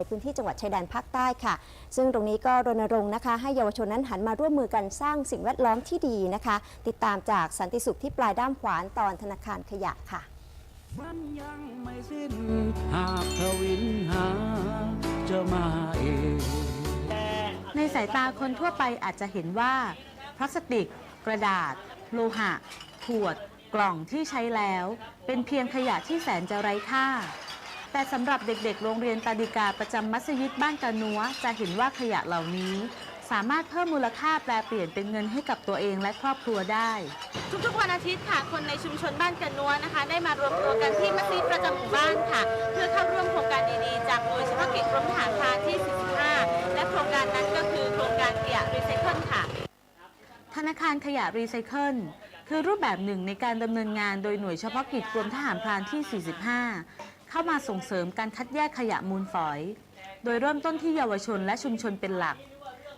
ในพื้นที่จังหวัดชายแดนภาคใต้ค่ะ ซึ่งตรงนี้ก็รณรงค์นะคะให้เยาวชนนั้นหันมาร่วมมือกันสร้างสิ่งแวดล้อมที่ดีนะคะ ติดตามจากสันติสุขที่ปลายด้ามขวานตอนธนาคารขยะค่ะ มันยังไม่สิ้นหากทวินหาจะมาเอง ในสายตาคนทั่วไปอาจจะเห็นว่า พลาสติก กระดาษ โลหะ ขวด กล่องที่ใช้แล้ว เป็นเพียงขยะที่แสนจะไร้ค่า แต่สำหรับเด็กๆ โรงเรียนตาดิกาประจำมัสยิดบ้านกานัวจะเห็นว่าขยะเหล่านี้ สามารถเพิ่มมูลค่าแปลเปลี่ยนเป็นเงินให้กับตัวเองและครอบครัวได้ ทุกๆวันอาทิตย์ค่ะ คนในชุมชนบ้านกันนัวนะคะ ได้มารวมตัวกันที่มัสยิดประจำหมู่บ้านค่ะ เพื่อเข้าร่วมโครงการดีๆ จากหน่วยเฉพาะกิจกรมทหารพรานที่ 45 และโครงการนั้นก็คือโครงการขยะรีไซเคิลค่ะ ธนาคารขยะรีไซเคิลคือรูปแบบหนึ่งในการดำเนินงานโดยหน่วยเฉพาะกิจกรมทหารพรานที่ 45 เข้ามาส่งเสริมการคัดแยกขยะมูลฝอย โดยเริ่มต้นที่เยาวชนและชุมชนเป็นหลัก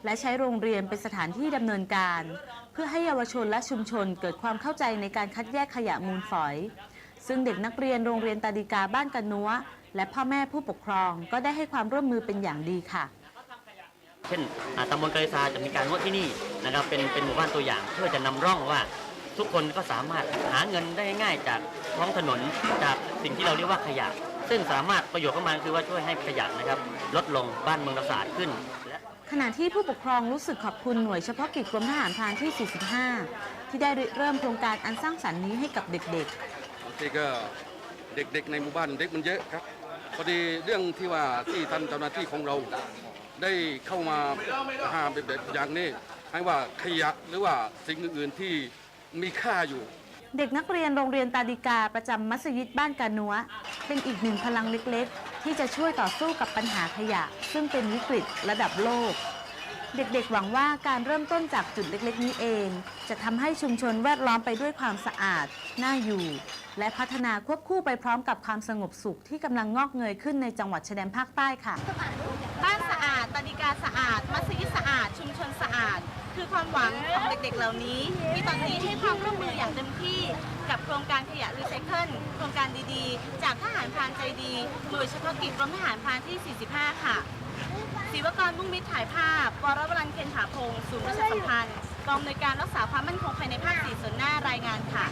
และใช้โรงเรียนเป็นสถานที่ดำเนินการ เพื่อให้เยาวชนและชุมชนเกิดความเข้าใจในการคัดแยกขยะมูลฝอย ซึ่งเด็กนักเรียนโรงเรียนตาดิกาบ้านกันนัวและพ่อแม่ผู้ปกครองก็ได้ให้ความร่วมมือเป็นอย่างดีค่ะ เช่นอ่าตำบลกะเลซาจะมีการนวดที่นี่นะครับเป็นเป็นหมู่บ้านตัวอย่างเพื่อจะนำร่องว่า ทุกคนก็สามารถหาเงินได้ง่ายๆจากท้องถนนจากสิ่งที่เราเรียกว่าขยะ ซึ่งสามารถประโยชน์ของมันคือว่าช่วยให้ขยะนะครับ ลดลงบ้านเมืองเราสะอาดขึ้นและ ขณะที่ผู้ปกครองรู้สึกขอบคุณหน่วยเฉพาะกิจกรมทหารพรานที่ 45 ที่ได้ริเริ่มโครงการอันสร้างสรรค์นี้ให้กับเด็กบางทีก็เด็กๆในหมู่บ้านเด็กมันเยอะครับพอดีเรื่องที่ว่าที่ท่านเจ้าหน้าที่ของเราได้เข้ามาหาแบบอย่างนี้ให้ว่าขยะหรือว่าสิ่งอื่นๆที่ มีค่าอยู่ เด็กนักเรียนโรงเรียนตาดิกาประจำมัสยิดบ้านกานัวเป็นอีกหนึ่งพลังเล็กๆ ที่จะช่วยต่อสู้กับปัญหาขยะ ซึ่งเป็นวิกฤตระดับโลก เด็กๆ หวังว่าการเริ่มต้นจากจุดเล็กๆ นี้เอง จะทำให้ชุมชนแวดล้อมไปด้วยความสะอาด น่าอยู่ และพัฒนาควบคู่ไปพร้อมกับความสงบสุขที่กำลังงอกเงยขึ้นในจังหวัดชายแดนภาคใต้ค่ะ คือความหวังของเด็กๆ เหล่านี้ที่ตอนนี้ให้ความร่วมมืออย่างเต็มที่กับโครงการขยะรีไซเคิลโครงการดีๆ จากทหารพรานใจดีหน่วยเฉพาะกิจกรมทหารพรานที่ 45 ค่ะศิวกรมุ่งมิตรถ่ายภาพวรวรันเคนถาพงศ์ศูนย์ประชาสัมพันธ์กองอำนวยการรักษาความมั่นคงภายในภาคสี่ส่วนหน้ารายงานค่ะ